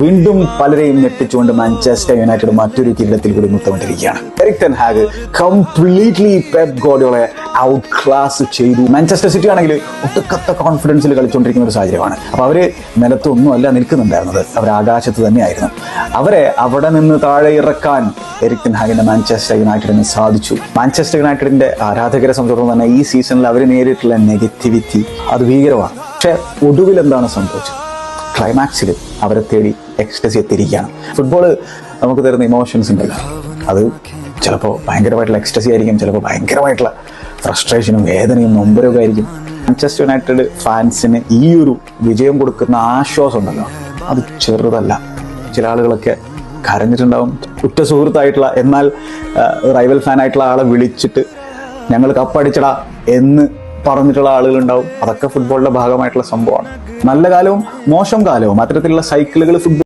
വീണ്ടും പലരെയും ഞെട്ടിച്ചുകൊണ്ട് മാഞ്ചസ്റ്റർ യുണൈറ്റഡ് മറ്റൊരു കിരീടത്തിൽ കൂടി മുത്തമിട്ടിരിക്കുകയാണ് Erik ten Hag completely Pep Guardiola out class ചെയ്തു. മാഞ്ചസ്റ്റർ സിറ്റി ആണെങ്കിൽ ഒട്ടുക്കത്ത കോൺഫിഡൻസിൽ കളിച്ചുകൊണ്ടിരിക്കുന്ന ഒരു സാഹചര്യമാണ്. അപ്പോൾ അവർ നിലത്തൊന്നും അല്ല നിൽക്കുന്നുണ്ടായിരുന്നത്. അവർ ആകാശത്ത് തന്നെയായിരുന്നു. അവരെ അവിടെ നിന്ന് താഴെ ഇറക്കാൻ എറിക് ടെൻ ഹാഗിന്റെ മാഞ്ചസ്റ്റർ യുണൈറ്റഡിന് സാധിച്ചു. മാഞ്ചസ്റ്റർ യുണൈറ്റഡിന്റെ ആരാധകരെ സംബന്ധിച്ചിടത്തോളം തന്നെ ഈ സീസണിൽ അവർ നേരിട്ടുള്ള നെഗറ്റിവിറ്റി അത് ഭീകരമാണ്. പക്ഷേ ഒടുവിൽ എന്താണ് സംഭവിച്ചത്? ക്ലൈമാക്സിൽ അവരെ തേടി എക്സ്റ്റസി എത്തിയിരിക്കുകയാണ്. ഫുട്ബോൾ നമുക്ക് തരുന്ന ഇമോഷൻസ് ഉണ്ടല്ലോ. അത് ചിലപ്പോൾ ഭയങ്കരമായിട്ടുള്ള എക്സ്റ്റസി ആയിരിക്കും ചിലപ്പോൾ ഭയങ്കരമായിട്ടുള്ള ഫ്രസ്ട്രേഷനും വേദനയും നൊമ്പരവും ആയിരിക്കും. മാഞ്ചസ്റ്റർ യുണൈറ്റഡ് ഫാൻസിന് ഈ ഒരു വിജയം കൊടുക്കുന്ന ആശ്വാസം ഉണ്ടല്ലോ. അത് ചെറുതല്ല. ചില ആളുകളൊക്കെ കരഞ്ഞിട്ടുണ്ടാവും. ഉറ്റ സുഹൃത്തായിട്ടുള്ള എന്നാൽ റൈവൽ ഫാനായിട്ടുള്ള ആളെ വിളിച്ചിട്ട് ഞങ്ങൾ കപ്പടിച്ചടാ എന്ന് പറഞ്ഞിട്ടുള്ള ആളുകളുണ്ടാവും അതൊക്കെ ഫുട്ബോളിന്റെ ഭാഗമായിട്ടുള്ള സംഭവമാണ്. നല്ല കാലവും മോശം കാലവും. അത്തരത്തിലുള്ള സൈക്കിളുകൾ ഫുട്ബോൾ